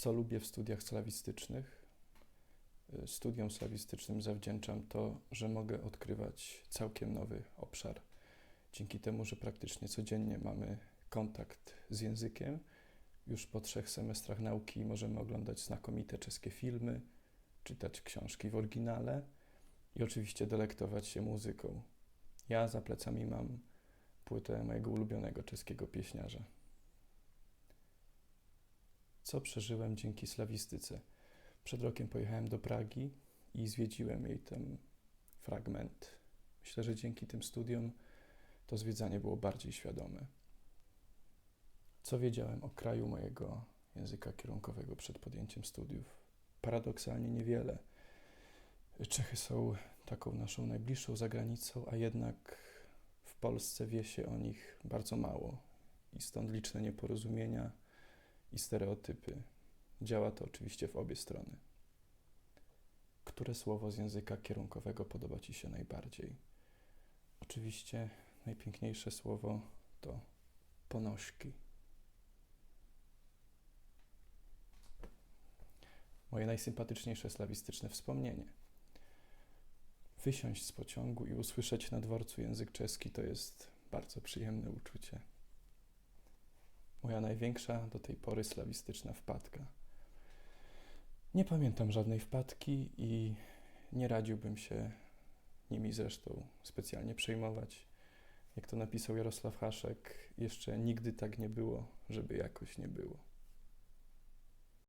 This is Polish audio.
Co lubię w studiach slawistycznych? Y, Studiom slawistycznym zawdzięczam to, że mogę odkrywać całkiem nowy obszar. Dzięki temu, że praktycznie codziennie mamy kontakt z językiem, już po trzech semestrach nauki możemy oglądać znakomite czeskie filmy, czytać książki w oryginale i oczywiście delektować się muzyką. Ja za plecami mam płytę mojego ulubionego czeskiego pieśniarza. Co przeżyłem dzięki slawistyce? Przed rokiem pojechałem do Pragi i zwiedziłem jej ten fragment. Myślę, że dzięki tym studiom to zwiedzanie było bardziej świadome. Co wiedziałem o kraju mojego języka kierunkowego przed podjęciem studiów? Paradoksalnie niewiele. Czechy są taką naszą najbliższą zagranicą, a jednak w Polsce wie się o nich bardzo mało i stąd liczne nieporozumienia i stereotypy. Działa to oczywiście w obie strony. Które słowo z języka kierunkowego podoba Ci się najbardziej? Oczywiście najpiękniejsze słowo to ponożki. Moje najsympatyczniejsze slawistyczne wspomnienie. Wysiąść z pociągu i usłyszeć na dworcu język czeski to jest bardzo przyjemne uczucie. Moja największa do tej pory slawistyczna wpadka. Nie pamiętam żadnej wpadki i nie radziłbym się nimi zresztą specjalnie przejmować. Jak to napisał Jarosław Haszek, jeszcze nigdy tak nie było, żeby jakoś nie było.